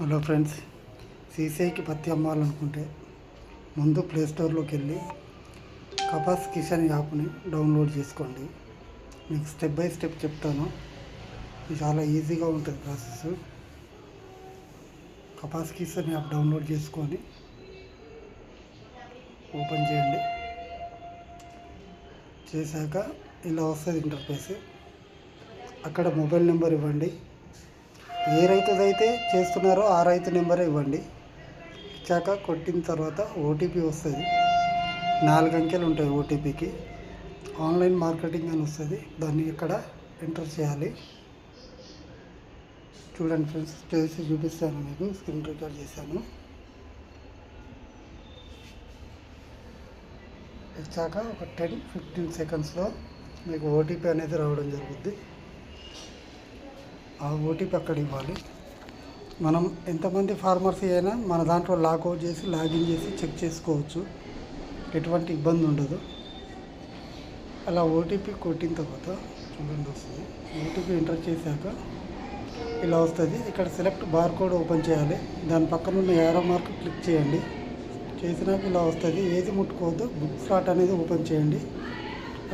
Hello friends సీసీఐకి పత్తి అమ్మాలనుకుంటే ముందు ప్లేస్టోర్లోకి వెళ్ళి కపాస్ కిషన్ యాప్ని డౌన్లోడ్ చేసుకోండి. మీకు స్టెప్ బై స్టెప్ చెప్తాను. చాలా ఈజీగా ఉంటుంది process. Kapas Kishan app download చేసుకొని ఓపెన్ చేయండి. చేశాక ఇలా వస్తుంది ఇంటర్ఫేస్. అక్కడ మొబైల్ నెంబర్ ఇవ్వండి. ఏ రైతుదైతే చేస్తున్నారో ఆ రైతు నెంబరే ఇవ్వండి. ఇచ్చాక కొట్టిన తర్వాత ఓటీపీ వస్తుంది. నాలుగు అంకెలు ఉంటాయి ఓటీపీకి. ఆన్లైన్ మార్కెటింగ్ అని వస్తుంది. దాన్ని ఇక్కడ ఎంటర్ చేయాలి? చూడండి ఫ్రెండ్స్ చేసి చూపిస్తాను మీకు. స్క్రీన్ రికార్డ్ చేశాను. ఇచ్చాక ఒక టెన్ ఫిఫ్టీన్ సెకండ్స్లో మీకు ఓటీపీ అనేది రావడం జరుగుద్ది. ఆ ఓటీపీ అక్కడ ఇవ్వాలి. మనం ఎంతమంది ఫార్మర్స్ అయినా మన దాంట్లో లాగౌట్ చేసి లాగిన్ చేసి చెక్ చేసుకోవచ్చు. ఎటువంటి ఇబ్బంది ఉండదు. అలా ఓటీపీ కొట్టిన తర్వాత చూడండి వస్తుంది ఓటీపీ ఎంటర్ చేశాక ఇలా వస్తుంది. ఇక్కడ సెలెక్ట్ బార్ కోడ్ ఓపెన్ చేయాలి. దాని పక్కన ఉన్న ఏరో మార్క్ క్లిక్ చేయండి. చేసినాక ఇలా వస్తుంది. ఏది ముట్టుకోవద్దు. బుక్ స్లాట్ అనేది ఓపెన్ చేయండి.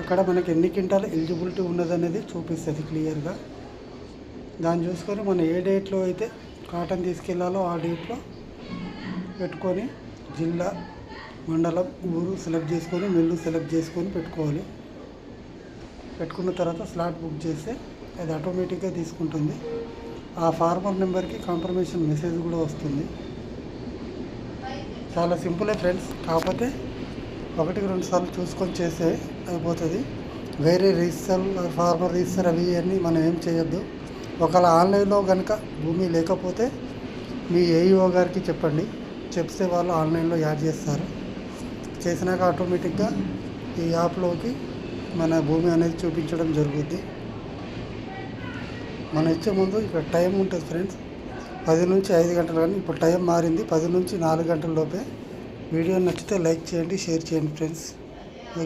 అక్కడ మనకి ఎన్ని క్వింటాలు ఎలిజిబిలిటీ ఉన్నదనేది చూపిస్తుంది క్లియర్గా. దాన్ని చూసుకొని మనం ఏ డేట్లో అయితే కాటన్ తీసుకెళ్ళాలో ఆ డేట్లో పెట్టుకొని జిల్లా మండలం ఊరు సెలెక్ట్ చేసుకొని మిల్లు సెలెక్ట్ చేసుకొని పెట్టుకోవాలి. పెట్టుకున్న తర్వాత స్లాట్ బుక్ చేస్తే అది ఆటోమేటిక్గా తీసుకుంటుంది. ఆ ఫార్మర్ నెంబర్కి కన్ఫర్మేషన్ మెసేజ్ కూడా వస్తుంది. చాలా సింపులే ఫ్రెండ్స్. కాకపోతే ఒకటికి రెండు సార్లు చూసుకొని చేస్తే అయిపోతుంది. వేరే రిజిస్టర్ ఫార్మర్ రిజిస్టర్ అవి అన్నీ మనం ఏం చేయొద్దు. ఒకవేళ ఆన్లైన్లో కనుక భూమి లేకపోతే మీ ఏఈఓ గారికి చెప్పండి. చెప్తే వాళ్ళు ఆన్లైన్లో యాడ్ చేస్తారు. చేసినాక ఆటోమేటిక్గా ఈ యాప్లోకి మన భూమి అనేది చూపించడం జరుగుద్ది. మనం ఇచ్చే ముందు ఇక్కడ టైం ఉంటుంది ఫ్రెండ్స్. పది నుంచి ఐదు గంటలు కానీ ఇప్పుడు టైం మారింది. పది నుంచి నాలుగు గంటల లోపే వీడియో నచ్చితే లైక్ చేయండి షేర్ చేయండి ఫ్రెండ్స్.